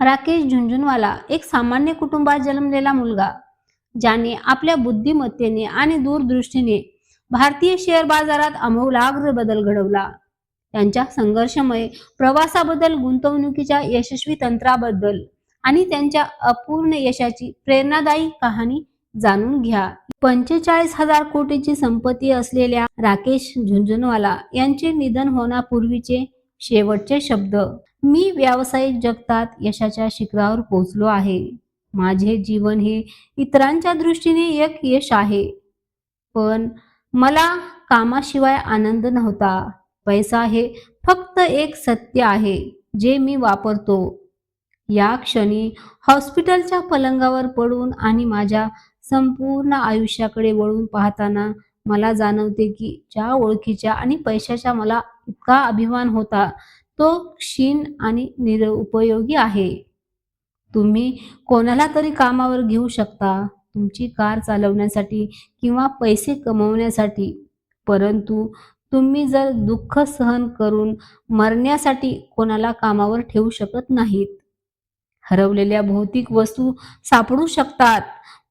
राकेश झुंझुनवाला एक सामान्य कुटुंबात जन्मलेला मुलगा ज्याने आपल्या बुद्धिमत्तेने आणि दूरदृष्टीने भारतीय शेअर बाजारात आमूलाग्र बदल घडवला. त्यांच्या संघर्षमय प्रवासाबद्दल गुंतवणुकीच्या यशस्वी तंत्राबद्दल आणि त्यांच्या अपूर्ण यशाची प्रेरणादायी कहाणी जाणून घ्या. पंचेचाळीस हजार कोटीची संपत्ती असलेल्या राकेश झुंझुनवाला यांचे निधन होण्यापूर्वीचे शेवटचे शब्द. मी व्यावसायिक जगतात यशाच्या शिखरावर पोहोचलो आहे. माझे जीवन हे इतरांच्या दृष्टीने एक यश आहे. पण मला कामाशिवाय आनंद नव्हता. पैसा हे फक्त एक सत्य आहे जे मी वापरतो. या क्षणी हॉस्पिटलच्या पलंगावर पडून आणि माझ्या संपूर्ण आयुष्याकडे वळून पाहताना मला जाणवते की ज्या ओळखीच्या आणि पैशाच्या मला इतका अभिमान होता. तो क्षीण आणि निरुपयोगी आहे. तुम्ही कोणाला तरी कामावर घेऊ शकता. तुमची कार चालवण्यासाठी किंवा पैसे कमवण्यासाठी. परंतु तुम्ही जर दुःख सहन करून मरण्यासाठी कोणाला कामावर ठेवू शकत नाहीत. हरवलेल्या भौतिक वस्तू सापडू शकतात.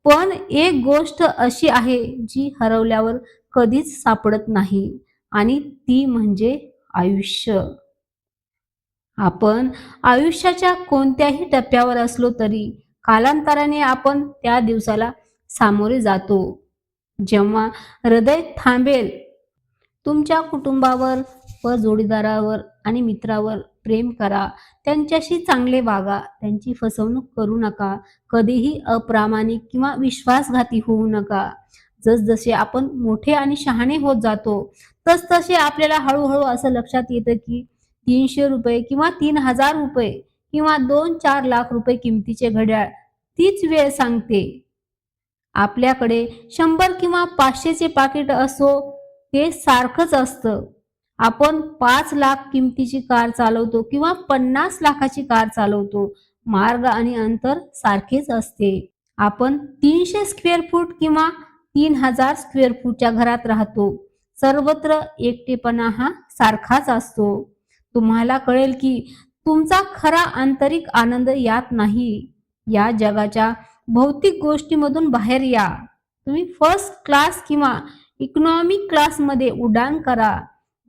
पण एक गोष्ट अशी आहे जी हरवल्यावर कधीच सापडत नाही. आणि ती म्हणजे आयुष्य. आपण आयुष्याच्या कोणत्याही टप्प्यावर असलो तरी कालांतराने आपण त्या दिवसाला सामोरे जातो. जेव्हा हृदय थांबेल तुमच्या कुटुंबावर व जोडीदारावर आणि मित्रावर प्रेम करा. त्यांच्याशी चांगले वागा. त्यांची फसवणूक करू नका. कधीही अप्रामाणिक किंवा विश्वासघाती होऊ नका. जसजसे आपण मोठे आणि शहाणे होत जातो तसतसे आपल्याला हळूहळू असं लक्षात येतं की तीनशे रुपये किंवा तीन हजार रुपये किंवा दोन चार लाख रुपये किमतीचे घड्याळ तीच वेळ सांगते. आपल्याकडे शंभर किंवा पाचशेचे पाकिट असो ते सारखंच असतं. आपण पाच लाख किमतीची कार चालवतो किंवा पन्नास लाखाची कार चालवतो मार्ग आणि अंतर सारखेच असते. आपण तीनशे स्क्वेअर फूट किंवा तीन हजार स्क्वेअर फूटच्या घरात राहतो. सर्वत्र एकटेपणा हा सारखाच असतो. तुम्हाला कळेल की तुमचा खरा आंतरिक आनंद यात नाही. या जगाच्या भौतिक गोष्टीमधून बाहेर या. तुम्ही फर्स्ट क्लास किंवा इकॉनॉमिक क्लासमध्ये उड्डाण करा.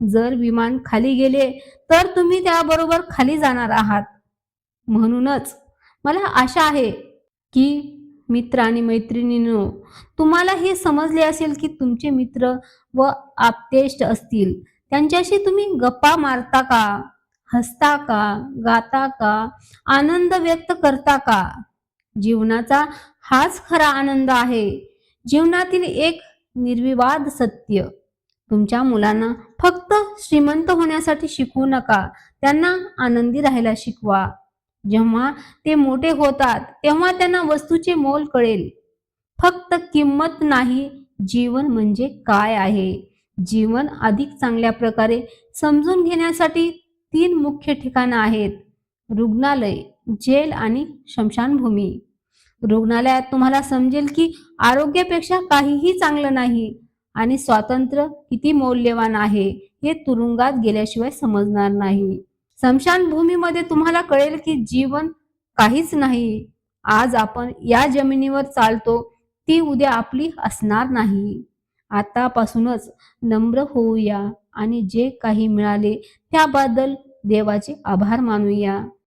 जर विमान खाली गेले तर तुम्ही त्याबरोबर खाली जाणार आहात. म्हणूनच मला आशा आहे की मित्र आणि मैत्रिणींनो तुम्हाला हे समजले असेल की तुमचे मित्र व आपतेष्ट असतील. त्यांच्याशी तुम्ही गप्पा मारता का? हसता का? गाता का? आनंद व्यक्त करता का? जीवनाचा हाच खरा आनंद आहे. जीवनातील एक निर्विवाद सत्य. तुमच्या मुलांना फक्त श्रीमंत होण्यासाठी शिकवू नका. त्यांना आनंदी राहायला शिकवा. जेव्हा ते मोठे होतात तेव्हा त्यांना वस्तूचे मोल कळेल. फक्त किंमत नाही जीवन म्हणजे काय आहे? जीवन अधिक चांगल्या प्रकारे समजून घेण्यासाठी तीन मुख्य ठिकाणं आहेत. रुग्णालय जेल आणि शमशानभूमी. रुग्णालयात तुम्हाला समजेल की आरोग्यापेक्षा काहीही चांगलं नाही आणि स्वातंत्र्य किती मौल्यवान आहे हे तुरुंगात गेल्याशिवाय समजणार नाही. स्मशानभूमीमध्ये तुम्हाला कळेल की जीवन काहीच नाही. आज आपण या जमिनीवर चालतो ती उद्या आपली असणार नाही. आतापासूनच नम्र होऊया आणि जे काही मिळाले त्याबद्दल देवाचे आभार मानूया.